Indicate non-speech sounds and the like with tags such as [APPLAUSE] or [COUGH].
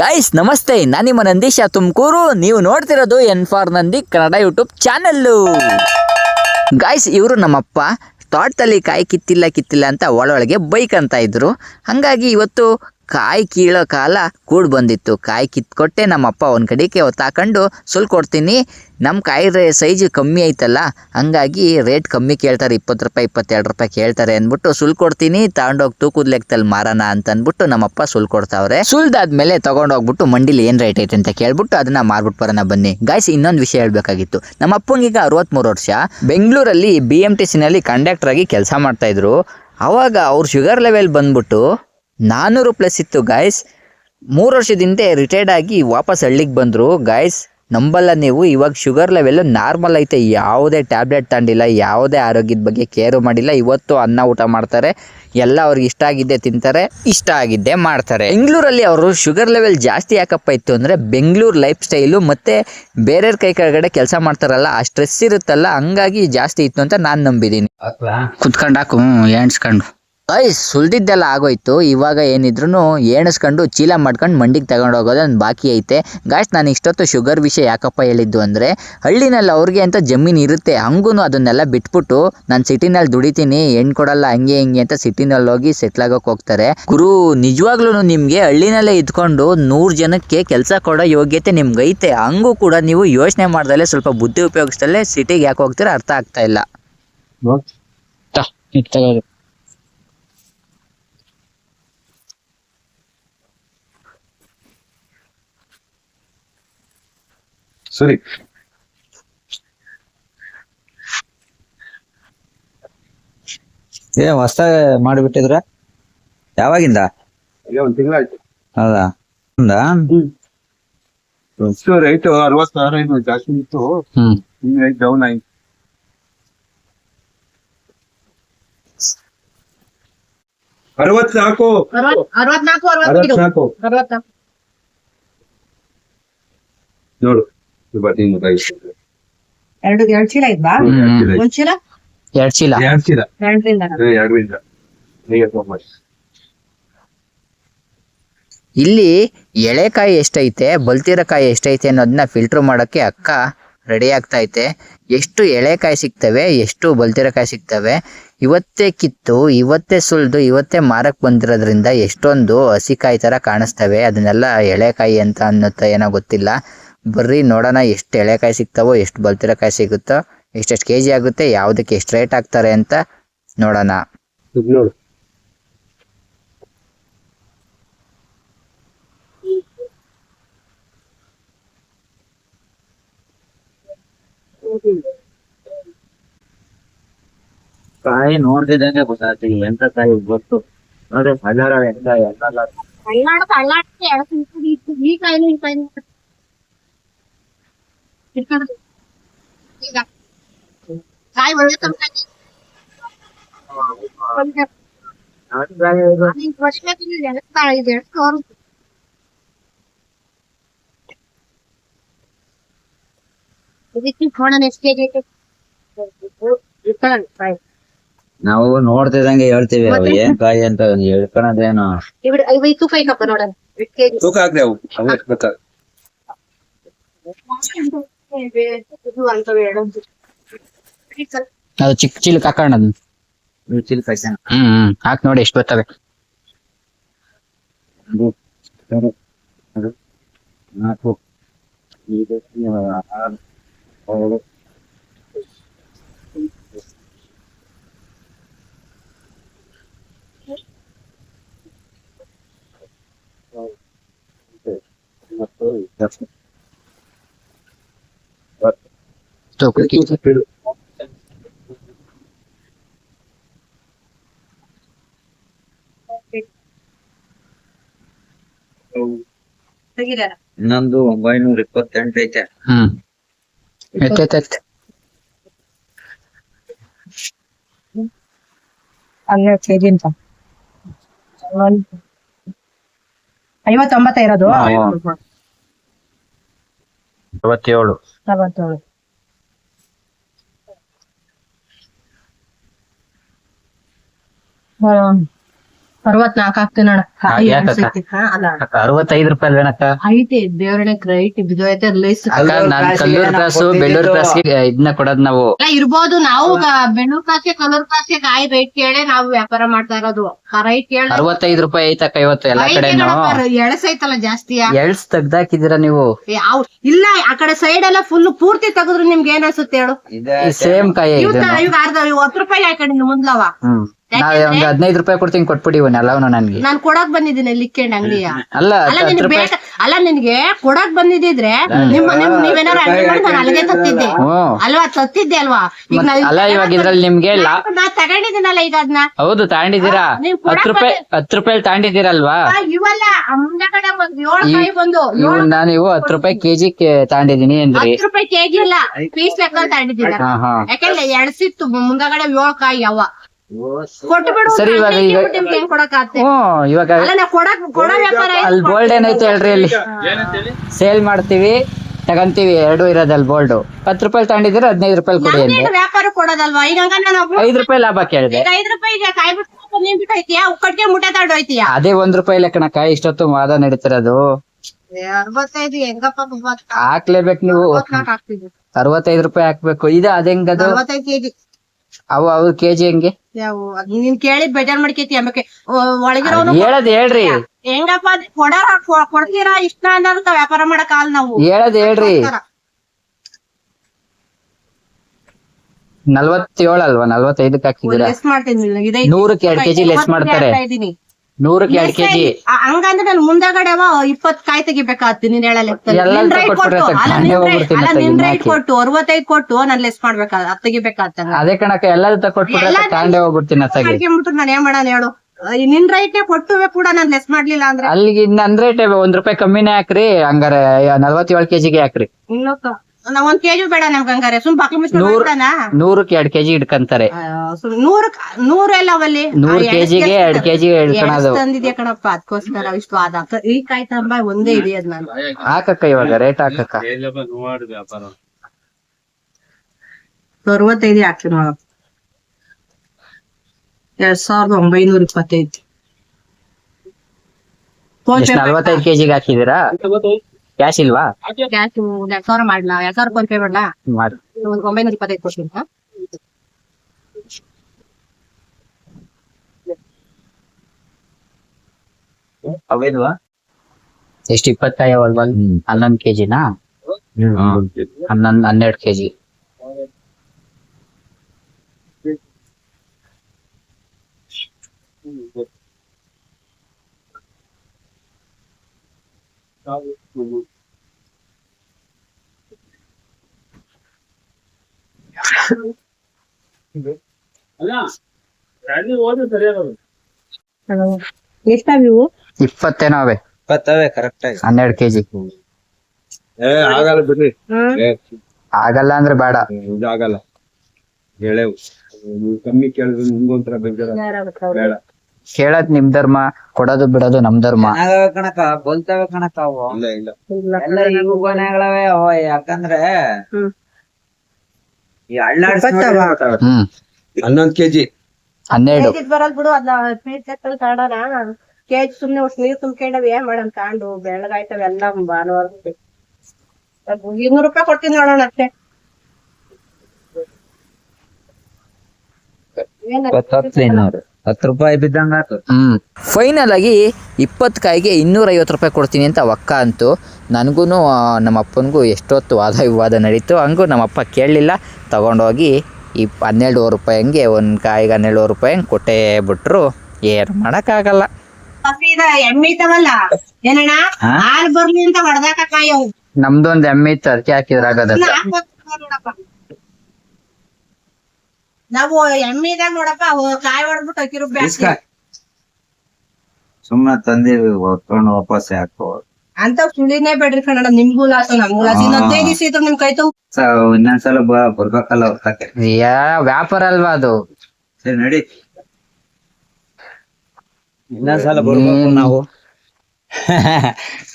Guys ನಮಸ್ತೆ. ನಾನು ನಿಮ್ಮ ನಂದೀಶ ತುಮಕೂರು. ನೀವು ನೋಡ್ತಿರೋದು N for Nandi Kannada YouTube channel guys ಇವರು ನಮ್ಮಪ್ಪ ತೋಟದಲ್ಲಿ ಕಾಯಿ ಕಿತ್ತಿಲ್ಲ ಕಿತ್ತಿಲ್ಲ ಅಂತ ಒಳೊಳಗೆ ಬೈಕ್ ಅಂತ ಇದ್ದರು ಹಾಗಾಗಿ ಇವತ್ತು ಕಾಯಿ ಕೀಳೋ ಕಾಲ ಕೂಡ್ ಬಂದಿತ್ತು. ಕಾಯಿ ಕಿತ್ಕೊಟ್ಟೆ ನಮ್ಮಪ್ಪ ಒಂದು ಕಡೆಗೆ ಹೊತ್ತಾಕೊಂಡು, ಸುಲ್ ಕೊಡ್ತೀನಿ ನಮ್ಮ ಕಾಯಿ ರೇ ಸೈಜ್ ಕಮ್ಮಿ ಐತಲ್ಲ, ಹಂಗಾಗಿ ರೇಟ್ ಕಮ್ಮಿ ಕೇಳ್ತಾರೆ, ಇಪ್ಪತ್ತು ರೂಪಾಯಿ, ಇಪ್ಪತ್ತೆರಡು ರೂಪಾಯಿ ಕೇಳ್ತಾರೆ ಅಂದ್ಬಿಟ್ಟು, ಸುಲ್ ಕೊಡ್ತೀನಿ ತಗೊಂಡೋಗಿ ತೂಕದ ಲೆಕ್ಕದಲ್ಲಿ ಮಾರೋಣ ಅಂತ ಅಂದ್ಬಿಟ್ಟು ನಮ್ಮಪ್ಪ ಸುಲ್ ಕೊಡ್ತಾವ್ರೆ. ಸುಲ್ದಾದ್ಮೇಲೆ ತಗೊಂಡೋಗ್ಬಿಟ್ಟು ಮಂಡಿಲಿ ಏನು ರೇಟ್ ಐತೆ ಅಂತ ಕೇಳ್ಬಿಟ್ಟು ಅದನ್ನ ಮಾರ್ಬಿಟ್ಟು ಬರೋಣ ಬನ್ನಿ. ಗಾಯ್ಸ್ ಇನ್ನೊಂದು ವಿಷಯ ಹೇಳ್ಬೇಕಾಗಿತ್ತು. ನಮ್ಮ ಈಗ ಅರವತ್ತ್ಮೂರು ವರ್ಷ. ಬೆಂಗಳೂರಲ್ಲಿ ಬಿ ಎಂ ಟಿ ಸಿನಲ್ಲಿ ಕಂಡಕ್ಟರ್ ಆಗಿ ಕೆಲಸ ಮಾಡ್ತಾ ಇದ್ರು. ಅವಾಗ ಅವ್ರ ಶುಗರ್ ಲೆವೆಲ್ ಬಂದ್ಬಿಟ್ಟು ನಾನ್ನೂರು ಪ್ಲಸ್ ಇತ್ತು ಗಾಯ್ಸ್ ಮೂರು ವರ್ಷದಿಂದ ರಿಟೈರ್ಡ್ ಆಗಿ ವಾಪಸ್ ಹಳ್ಳಿಗೆ ಬಂದರು ಗಾಯ್ಸ್ ನಂಬಲ್ಲ ನೀವು, ಇವಾಗ ಶುಗರ್ ಲೆವೆಲ್ ನಾರ್ಮಲ್ ಐತೆ. ಯಾವುದೇ ಟ್ಯಾಬ್ಲೆಟ್ ತಗೊಂಡಿಲ್ಲ ಯಾವುದೇ ಆರೋಗ್ಯದ ಬಗ್ಗೆ ಕೇರು ಮಾಡಿಲ್ಲ. ಇವತ್ತು ಅನ್ನ ಊಟ ಮಾಡ್ತಾರೆ. ಎಲ್ಲ ಅವ್ರಿಗೆ ಇಷ್ಟ ಆಗಿದ್ದೆ ತಿಂತಾರೆ, ಇಷ್ಟ ಆಗಿದ್ದೆ ಮಾಡ್ತಾರೆ. ಬೆಂಗಳೂರಲ್ಲಿ ಅವರು ಶುಗರ್ ಲೆವೆಲ್ ಜಾಸ್ತಿ ಯಾಕಪ್ಪ ಇತ್ತು ಅಂದರೆ ಬೆಂಗಳೂರು ಲೈಫ್ ಸ್ಟೈಲು ಮತ್ತು ಬೇರೆಯವ್ರ ಕೈ ಕೆಳಗಡೆ ಕೆಲಸ ಮಾಡ್ತಾರಲ್ಲ, ಆ ಸ್ಟ್ರೆಸ್ ಇರುತ್ತಲ್ಲ, ಹಂಗಾಗಿ ಜಾಸ್ತಿ ಇತ್ತು ಅಂತ ನಾನು ನಂಬಿದ್ದೀನಿ ಕುತ್ಕೊಂಡು ಹಾಕು ಎಣ್ಸ್ಕೊಂಡು ಐಸ್ ಸುಲ್ದಿದ್ದೆಲ್ಲ ಆಗೋಯ್ತು. ಇವಾಗ ಏನಿದ್ರು ಏಣಿಸ್ಕೊಂಡು ಚೀಲ ಮಾಡ್ಕೊಂಡು ಮಂಡಿಗೆ ತಗೊಂಡು ಹೋಗೋದು ಒಂದು ಬಾಕಿ ಐತೆ. ಗಾಯ್ಸ್ ನಾನು ಇಷ್ಟೊತ್ತು ಶುಗರ್ ವಿಷಯ ಯಾಕಪ್ಪ ಹೇಳಿದ್ದು ಅಂದರೆ, ಹಳ್ಳಿನಲ್ಲಿ ಅವ್ರಿಗೆ ಅಂತ ಜಮೀನು ಇರುತ್ತೆ ಹಂಗೂ ಅದನ್ನೆಲ್ಲ ಬಿಟ್ಬಿಟ್ಟು ನಾನು ಸಿಟಿನಲ್ಲಿ ದುಡಿತೀನಿ ಹೆಣ್ಣು ಕೊಡಲ್ಲ, ಹಂಗೆ ಹಿಂಗೆ ಅಂತ ಸಿಟಿನಲ್ಲಿ ಹೋಗಿ ಸೆಟ್ಲ್ ಆಗೋಕೆ ಹೋಗ್ತಾರೆ. ಗುರು ನಿಜವಾಗ್ಲೂ ನಿಮಗೆ ಹಳ್ಳಿನಲ್ಲೇ ಇದ್ಕೊಂಡು ನೂರು ಜನಕ್ಕೆ ಕೆಲಸ ಕೊಡೋ ಯೋಗ್ಯತೆ ನಿಮ್ಗೆ ಐತೆ ಹಂಗೂ ಕೂಡ ನೀವು ಯೋಚನೆ ಮಾಡ್ದಲ್ಲೇ ಸ್ವಲ್ಪ ಬುದ್ಧಿ ಉಪಯೋಗಿಸ್ದಲ್ಲೇ ಸಿಟಿಗೆ ಯಾಕೆ ಹೋಗ್ತೀರಾ ಅರ್ಥ ಆಗ್ತಾ ಇಲ್ಲ. ಸರಿ ಏ ಹೊಸ ಮಾಡಿಬಿಟ್ಟಿದ್ರ? ಯಾವಾಗಿಂದ? ಈಗ ಒಂದ್ ತಿಂಗಳಾಯ್ತು. ಹೌದಾ? ಹೌದಾ? ಫಸ್ಟ್ ರೈಟ್ ಅರವತ್ತಾರು ಏನು ಜಾಸ್ತಿ ಇತ್ತು. ಹ್ಮ್. ಈಗ ರೈಟ್ ಡೌನ್ ಆಯ್ತು. ಅರವತ್ನಾಲ್ಕು. ಅರವತ್- ಅರವತ್ನಾಲ್ಕು ಅರವತ್ನಾಲ್ಕು ನೋಡು ಬರ್ತೀನಿ ಗೊತ್ತಾಯ್ತು ಎರಡು ಎರಡು ಚೀಲ ಇದ್ವಾ? ಹ್ಮ್. ಒಂದ್ ಚೀಲ? ಎರಡು ಚೀಲ. ಎರಡ್ ಚೀಲ. ಎರಡರಿಂದ. ಹ್ಮ್, ಎರಡರಿಂದ. ಈಗ ತೊಗೊಂಬರ್ರಿ. ಇಲ್ಲಿ ಎಳೆಕಾಯಿ ಎಷ್ಟೈತೆ ಬಲ್ತಿರೋ ಕಾಯಿ ಎಷ್ಟೈತೆ ಅನ್ನೋದನ್ನ ಫಿಲ್ಟರ್ ಮಾಡೋಕೆ ಅಕ್ಕ ರೆಡಿ ಆಗ್ತಾ ಐತೆ. ಎಷ್ಟು ಎಳೆಕಾಯಿ ಸಿಗ್ತವೆ ಎಷ್ಟು ಬಲ್ತಿರಕಾಯಿ ಸಿಗ್ತವೆ. ಇವತ್ತೇ ಕಿತ್ತು ಇವತ್ತೇ ಸುಲಿದು ಇವತ್ತೇ ಮಾರಕ್ ಬಂದಿರೋದ್ರಿಂದ ಎಷ್ಟೊಂದು ಹಸಿಕಾಯಿ ಥರ ಕಾಣಿಸ್ತವೆ. ಅದನ್ನೆಲ್ಲ ಎಳೆಕಾಯಿ ಅಂತ ಅನ್ನುತ್ತಾ ಏನೋ ಗೊತ್ತಿಲ್ಲ. ಬರ್ರಿ ನೋಡೋಣ ಎಷ್ಟು ಎಳೆಕಾಯಿ ಸಿಗ್ತಾವೋ ಎಷ್ಟು ಬಲ್ತಿರೋ ಕಾಯಿ ಸಿಗುತ್ತೋ ಎಷ್ಟೆಷ್ಟು ಕೆ ಜಿ ಆಗುತ್ತೆ ಯಾವುದಕ್ಕೆ ಎಷ್ಟು ರೇಟ್ ಹಾಕ್ತಾರೆ ಅಂತ ನೋಡೋಣ. ನೋಡು. ಕಾಯಿ ನೋಡ್ತಿದ್ದಂಗೆ ಗೊತ್ತಾಗ್ತಿ ಎಂತ ಕಾಯಿ ಗೊತ್ತು. ನೋಡ್ರಿ ಸಣ್ಣ ಎಂತ ಎಲ್ಲ ಕಳ್ಳಾಡ ಕಳ್ಳಾಟ ಎರಡು ಸಿಂಪಡಿ ಇತ್ತು ಈ ಕಾಯಿಲೆ ಈ ಕಾಯಿಲೆ ಇಟ್ಕೊಂಡ್ರೆ ಈಗ ಕಾಯಿ ಒಳ್ಳೆ ತಂದು ವರ್ಷ ಎಳಸ್ತಾಳೆ ಇದು ಎಳ್ಸ್ಕೋರು ಇದಕ್ಕೆ ಫೋನ್ ಎಷ್ಟು ಕೆಜಿ ಐತೆ ಇಟ್ಕೊಳ್ಳಿ ಕಾಯಿ ನಾವು ನೋಡ್ತಿದ್ದಂಗೆ ಹೇಳ್ತೀವಿ ಅವು ಏನ್ ಕಾಯಿ ಅಂತ ಹೇಳ್ಕೊಳೋದೇನು ಇವಿಡ ಐವತ್ತು ತೂಕ ಐತಪ್ಪ ನೋಡೋಣ ಎಷ್ಟು ಕೆಜಿ ತೂಕ ಹಾಕ್ರಿ ಅವು ಅವು ಅದು ಚಿಕ್ಕ ಚೀಲಕ್ಕೆ ಹಾಕೋಣ ಅದನ್ನ ಹ್ಮ್ ಹ್ಮ್. ಹಾಕ್ ನೋಡಿ ಎಷ್ಟು ಬರ್ತವೆ. ನಾಲ್ಕು. ಐದು ಆರು. ಏಳು. ಮತ್ತು ಇಪ್ಪತ್ತು. ತೂಕಕ್ಕೆ ನಂದು ಇನ್ನೊಂದು ಒಂಬೈನೂರ ಇಪ್ಪತ್ತೆಂಟು ಐತೆ. ಹ್ಮ್. ಎತ್ತೈತೆ ಹನ್ನೆರಡು ಕೆಜಿ ಅಂತ ಐವತ್ತೊಂಬತ್ತ ಇರೋದು? ಅರವತ್ತೇಳು ಅರವತ್ತೇಳು ಅರವತ್ತೇಳು ಅರವತ್ನಾಲ್ಕು ಹಾಕ್ತೀನಿ ಅಣ್ಣ ಅರವತ್ತೈದು. ರೂಪಾಯಿ ಅಲ್ವೇನಕ್ಕ? ಐತೆ ದೇವ್ರನೆ ಗ್ರೈಟ್ ಬಿದ್ದೋಯ್ತೆ ಲೈಸ್ ನಾನ್ ಕಲ್ಲೂರ್ ಕ್ರಾಸು ಬೆಳ್ಳೂರ್ ಕ್ರಾಸ್ಗೆ ಇದನ್ನ ಕೊಡೋದ್ ನಾವು. ಇರ್ಬೋದು. ನಾವು ಬೆಳ್ಳೂರ್ ಕಾಸೆ ಕಲ್ಲೂರ್ ಕಾಸೆ ಕಾಯಿ ರೈಟ್ ಕೇಳೇ ನಾವು ವ್ಯಾಪಾರ ಮಾಡ್ತಾ ಇರೋದು. ರೈಟ್ ಕೇಳಿ. ಅರವತ್ತೈದು ರೂಪಾಯಿ ಐತಕ್ಕ ಇವತ್ತು ಎಲ್ಲಾ ಕಡೆ ಎಳಸೈತಲ್ಲ ಜಾಸ್ತಿ. ಎಳ್ಸ್ ತೆಗ್ದಾಕಿದೀರ ನೀವು? ಯಾವ ಇಲ್ಲ ಆ ಕಡೆ ಸೈಡ್ ಎಲ್ಲ ಫುಲ್ ಪೂರ್ತಿ ತೆಗೆದ್ರು ನಿಮ್ಗೆ ಏನ್ ಅನ್ಸುತ್ತೆ ಹೇಳು. ಸೇಮ್ ಕಾಯಿ ಇವ್ ಇದು ತ- ಅರ್ಧ ಇವ್ ಹತ್ತು ರೂಪಾಯಿ ಕಡೆ ಮುಂದ್ಲವ. ಹ್ಮ್. ನಾವ್ ಒಂದ್ ಹದಿನೈದು ರೂಪಾಯಿ ಕೊಡ್ತೀನಿ ಕೊಟ್ಬಿಡಿ ಎಲ್ಲವನು ನನ್ಗೆ. ನಾನ್ ಕೊಡಕ್ ಬಂದಿದ್ದೀನಿ ಲಿಕ್ಕೆಂಡ್ ಅಂಗಡಿಯ. ಅಲ್ಲ ಅಲ್ಲ ರೂಪಾಯಿ ಬೇಕ ಅಲ್ಲ ನಿನ್ಗೆ ಕೊಡಕ್ ಬಂದಿದ್ರೆ ನಿಮ್ ನೀವೇನಾರು ಅಡ್ಗೆ ಮಾಡಿ ನಾನು ಅಲ್ಲಿಗೆ ತತ್ತಿದ್ದೆ. ಹ್ಮ್. ಅಲ್ವಾ ತತ್ತಿದ್ದೆ ಅಲ್ವಾ? ಈಗ ಅಲ್ಲ ಇವಾಗ ಇದ್ರಲ್ಲಿ ನಿಮ್ಗೆ ನಾ ತಗೊಂಡಿದ್ದೀನಲ್ಲ ಈಗ ಅದನ್ನ ಹೌದು ತಗೊಂಡಿದ್ದೀರಾ ಹತ್ತು ರೂಪಾಯಿ ಹತ್ತು ರೂಪಾಯಿ ತಗೊಂಡಿದ್ದೀರಲ್ವಾ ಇವಲ್ಲ ಆ ಮುಂದೆ ಕಡೆ ಏಳು ಕಾಯಿ ಬಂದು ನಾನು ಇವು ಹತ್ತು ರೂಪಾಯಿ ಕೆಜಿ ತಗೊಂಡಿದೀನಿ ಅಂದ್ರಿ ಹತ್ತು ರೂಪಾಯಿ ಕೆಜಿ ಇಲ್ಲ. ಪೀಸ್ ಲೆಕ್ಕ ಹಾ ಯಾಕಂದ್ರೆ ಎಡ್ಸಿತ್ತು ಮುಂದಗಡೆ ಏಳು ಕಾಯಿ ಬಿಡು ಸರಿ, ಇವಾಗ ಈಗ- ನಿಮ್ಗೆ ಹೆಂಗ್ ಕೊಡಕ್ ಆತ್ತೆ ಹ್ಮ್ ಇವಾಗ ಅಲ್ಲ ನಾ ಕೊಡಕ್ ಕೊಡೋ ವ್ಯಾಪಾರ ಅಲ್ಲಿ ಬೋಲ್ಡ್ ಏನೈತೆ ಹೇಳ್ರಿ ಅಲ್ಲಿ ಸೇಲ್ ಮಾಡ್ತೀವಿ ತಗಂತೀವಿ ಎರಡು ಇರೋದಲ್ಲಿ ಬೋಲ್ಡ್. ಹತ್ತು ರೂಪಾಯಿ ತಗೊಂಡಿದ್ರೆ ಹದಿನೈದು ರೂಪಾಯಿ ಕೊಡಿ ಅಂದೆ. ವ್ಯಾಪಾರ ಕೊಡೋದಲ್ವಾ? ಈಗ ಐದು ರೂಪಾಯಿ ಲಾಭ ಕೇಳಿದೆ. ಐದ್ ರೂಪಾಯಿಗೆ ಕಾಯಿ ಬಿಟ್ಟು ಮುಟ್ಟೆ ತಗೊಂಡು ಹೋಯ್ತೀಯಾ? ಅದೇ ಒಂದ್ ರೂಪಾಯಿ ಲೆಕ್ಕಣಕ್ಕ ಇಷ್ಟೊತ್ತು ವಾದ ನಡೀತಿರೋದು. ಹಾಕ್ಲೇಬೇಕು ನೀವು. ಅರವತ್ತೈದು ರೂಪಾಯಿ ಹಾಕ್ಬೇಕು. ಇದು ಅದೇ ಹೆಂಗದು? ಕೆಜಿ. ಅವು ಅವು ಕೆಜಿ ಹೆಂಗೆ. ಯಾವ ನೀನ್ ಕೇಳಿ ಬೇಜಾರ್ ಮಾಡ್ಕೇತಿ ಆಮೇಲೆ ಒಳಗಿರೋನು ಹೇಳದ್ ಹೇಳ್ರಿ. ಹೆಂಗಪ್ಪ ಅದ್ ಕೊಡಾರ ಕೊ- ಕೊಡ್ತೀರಾ ಇಷ್ಟ ಅನ್ನೋದಕ್ಕ ವ್ಯಾಪಾರ ಮಾಡಕ್ ಆಲ್ ನಾವು. ಹೇಳದ್ ಹೇಳ್ರಿ. ನಲ್ವತ್ತೇಳು ಅಲ್ವಾ ನಲ್ವತ್ತೈದಕ್ಕೆ ಹಾಕಿದ್ದೀರಾ? ಲೆಸ್ ಮಾಡ್ತೀನಿ ನೂರಕ್ಕೆ ಎರಡ್ ಕೆಜಿ ಲೆಸ್ ಮಾಡ್ತಾರೆ. ಇದೀನಿ ನೂರಕ್ಕೆ ಎರಡ್ ಕೆಜಿ. ಹಂಗಂದ್ರೆ ನಾನು ಮುಂದಗಡೆ ಅವ ಇಪ್ಪತ್ ಕಾಯಿ ತೆಗಿಬೇಕಾಗ್ತಿ ನೀನ್ ಹೇಳ. ಎಲ್ಲ ನಿನ್ ರೈಟ್ ಕೊಟ್ಟು. ಅಲ್ಲ ನಿನ್ rate- ಹೋಗ್ಬಿಡ್ತೀನಿ ಅಲ್ಲ ನಿನ್ ಇನ್ನ ಕೊಟ್ಟು ಅರವತ್ತೈದು ಕೊಟ್ಟು ನಾನ್ ಲೆಸ್ ಮಾಡ್ಬೇಕಾದ ಅದ್ ಅದೇ ಕಣಕ್ಕ ಎಲ್ಲದ ತಕೊಟ್ಬಿಟ್ರೆ ಎಲ್ಲ ತಾಂಡೆ ಹೋಗ್ಬಿಡ್ತೀನಿ ಅತ್ತಾಗಿ. ಮಾಡ್ಕೊಂಡ್ಬಿಟ್ಟು ನಾನು ಏನ್ ಮಾಡೋಣ ಹೇಳು. ನಿನ್ ರೈಟ್ ಕೊಟ್ಟು ಕೂಡ ನಾನ್ ಲೆಸ್ ಮಾಡ್ಲಿಲ್ಲ ಅಂದ್ರೆ? ಅಲ್ಲಿಗೆ ನನ್ ರೇಟ್ ಒಂದ್ ರೂಪಾಯಿ ಕಮ್ಮಿನೇ ಹಾಕ್ರಿ ಹಂಗಾರೆ ನಲ್ವತ್ತೇಳು ಕೆಜಿಗೆ ಹಾಕ್ರಿ. ಇನ್ನು ಒಂದ್ ಕೆಜಿ ಬೇಡ ನಮ್ ಗಂಗಾರೆ ಸುಮ್ ಬಾಕಿ ನೂರ್- ಮುಚ್ಕೊಂಡ್ಬಿಡಣ ನೂರಕ್ಕೆ ಎರಡ್ ಕೆಜಿ ಇಡ್ಕಂತಾರೆ ನೂರ್ ನೂರ್ ಎಲ್ಲ ಅವಲ್ಲಿ. ನೂರ್ ಕೆಜಿಗೆ ಎರಡ್ ಕೆಜಿ ಇಡ್ಕೊಳೋದು ತಂದಿದ್ಯಾ ಕಣಪ್ಪ ಅದಕ್ಕೋಸ್ಕರ ಇಷ್ಟು ಆದ. ಈ ಕಾಯಿ ತಂಬ ಒಂದೇ ಇದೆ ಅದ್ ನಾನು. ಹಾಕಕ್ಕ ಇವಾಗ ರೇಟ್ ಹಾಕಕ್ಕ. ಅರವತ್ತೈದು ಹಾಕ್ತೀನಿ ನೋಡಪ್ಪ. ಎರಡ್ ಸಾವಿರದ ಒಂಬೈನೂರ ಇಪ್ಪತ್ತೈದು. ನಲ್ವತ್ತೈದು ಕೆಜಿಗೆ ಹಾಕಿದೀರಾ ಕ್ಯಾಶ್ ಇಲ್ವಾ? ಕ್ಯಾಶ್ ಎರಡ್ ಸಾವಿರ ಮಾಡ್ಲಾ? ಎರಡ್ ಸಾವಿರ ಫೋನ್ ಪೇ ಮಾಡ್ಲಾ? ಮಾಡಿ. ಒಂದ್ ಒಂಬೈನೂರ ಇಪ್ಪತ್ತೈದು ಕೊಡ್ತೀನಿ? ಎಷ್ಟು ಇಪ್ಪತ್ತೈದು ಅಲ್ವಾ ಹನ್ನೊಂದು ಕೆಜಿನಾ? ಹನ್ನೊಂದು ಹನ್ನೆರಡು ಕೆಜಿ. ಇಪ್ಪತ್ತೇನೋ ಅವೆ ಇಪ್ಪತ್ತವೆ ಕರೆಕ್ಟ್ ಆಗಿ. ಹನ್ನೆರಡು ಕೆಜಿ. ಏ ಆಗಲ್ಲ ಬಿಡ್ರಿ. ಏ, ಆಗಲ್ಲ ಅಂದ್ರೆ ಬೇಡ. ಇದು ಆಗಲ್ಲ. ಹೇಳೇವು. ನೀವು ಕಮ್ಮಿ ಕೇಳಿದ್ರೆ ನಿಮ್ಗೊಂಥರ ಬೇಜಾರ ಬೇಡ. ಕೇಳದ್ ನಿಮ್ ಧರ್ಮ ಕೊಡೋದು ಬಿಡೋದು ನಮ್ ಧರ್ಮ. ಚೆನ್ನಾಗವೆ ಕಣಕ ಬೋಲ್ತವೆ ಕಣಕ ಅವು. ಇಲ್ಲ ಇಲ್ಲ. ಎಲ್ಲ ಇವು ಗೊನೆಗಳವೆ ಅವ ಯಾಕಂದ್ರೆ ಹ್ಮ್. ಈ ಅಳ್ಳಾಡ್ಸಿ ಇಪ್ಪತ್ತವ? ಹ್ಮ್. ಹನ್ನೊಂದ್ ಕೆಜಿ. ಹನ್ನೆರಡು. ಬರಲ್ ಬಿಡು ಅದ ಪೀಸ್ ಲೆಕ್ಕದಲ್ಲಿ ತಗೊಂಡಾನ ಕೆಜಿ ಸುಮ್ನೆ ಅಷ್ಟ್ ನೀರ್ ತುಂಬ್ಕೊಂಡವ್ ಏನ್ ಮಾಡಮ್ ಕಾಂಡು ಬೆಳಗಾಯ್ತವೆ ಎಲ್ಲ ಭಾನುವಾರ ಇನ್ನೂರು ರೂಪಾಯಿ ಕೊಡ್ತೀನಿ ನೋಡೋಣ ಅಷ್ಟೇ. ಏನ್ ಹತ್ತು ರೂಪಾಯಿ ಬಿದ್ದಂಗ ಹ್ಮ್. ಫೈನಲ್ ಆಗಿ ಇಪ್ಪತ್ತು ಕಾಯಿಗೆ ಇನ್ನೂರ ಐವತ್ತು ರೂಪಾಯಿ ಕೊಡ್ತೀನಿ ಅಂತ ಒಕ್ಕ ಅಂತು. ನನಗೂ ನಮ್ಮ ಅಪ್ಪನಿಗೂ ಎಷ್ಟೊತ್ತು ವಾದ ವಿವಾದ ನಡೀತು ಹಂಗೂ ನಮ್ಮಪ್ಪ ಕೇಳಲಿಲ್ಲ. ತಗೊಂಡೋಗಿ ಈ ಹನ್ನೆರಡುವರೆ ರೂಪಾಯಿ ಹಂಗೆ ಒಂದು ಕಾಯಿಗೆ ಹನ್ನೆರಡುವರೆ ರೂಪಾಯಿ ಹಂಗೆ ಕೊಟ್ಟೇ ಬಿಟ್ರು. ಏನು ಮಾಡೋಕ್ಕಾಗಲ್ಲ. ಸೀದಾ ಎಮ್ಮೆ ಇದ್ದಾವಲ್ಲ? ಏನಣ್ಣ? ಹಾಲ್ ಬರ್ಲಿ ಅಂತ ಹೊಡ್ದಾಕ ಕಾಯವು. ನಮ್ದೊಂದು ಎಮ್ಮೆ ಇತ್ತು ಅದಕ್ಕೆ ಹಾಕಿದ್ರಾಗದ ನಾವು ಎಮ್ಮಿದಾಗ ನೋಡಪ್ಪ ಅವು ಕಾಯಿ ಹೊಡೆದ್ಬಿಟ್ಟು ಹಾಕಿರು ಬ್ಯಾಸ್ಗೆ. ಸುಮ್ನೆ ತಂದಿವಿ ಹೊತ್ಕೊಂಡು ವಾಪಸ್ ಹಾಕೋ ಅಂತ ಸುಳಿನೇ ಬೇಡ್ರಿ ಕನ್ನಡ ನಿಮ್ಗೂ ಲಾಸ್ ನಮ್ಗೂ ಲಾಸ್. ಇನ್ನೊಂದೇ ದಿವಸ ಇದ್ರು ನಿಮ್ ಕೈ ತುಂಬ ಇನ್ನೊಂದ್ಸಲ ಬ ಬರ್ಬೇಕಲ್ಲ ಹೊತ್ತಕ್ಕೆ ಯಾ ವ್ಯಾಪಾರ ಅಲ್ವಾ ಅದು? ಸರಿ ನಡಿ. ಇನ್ನೊಂದ್ಸಲ ಬರ್ಬೇಕು ನಾವು. [LAUGHS]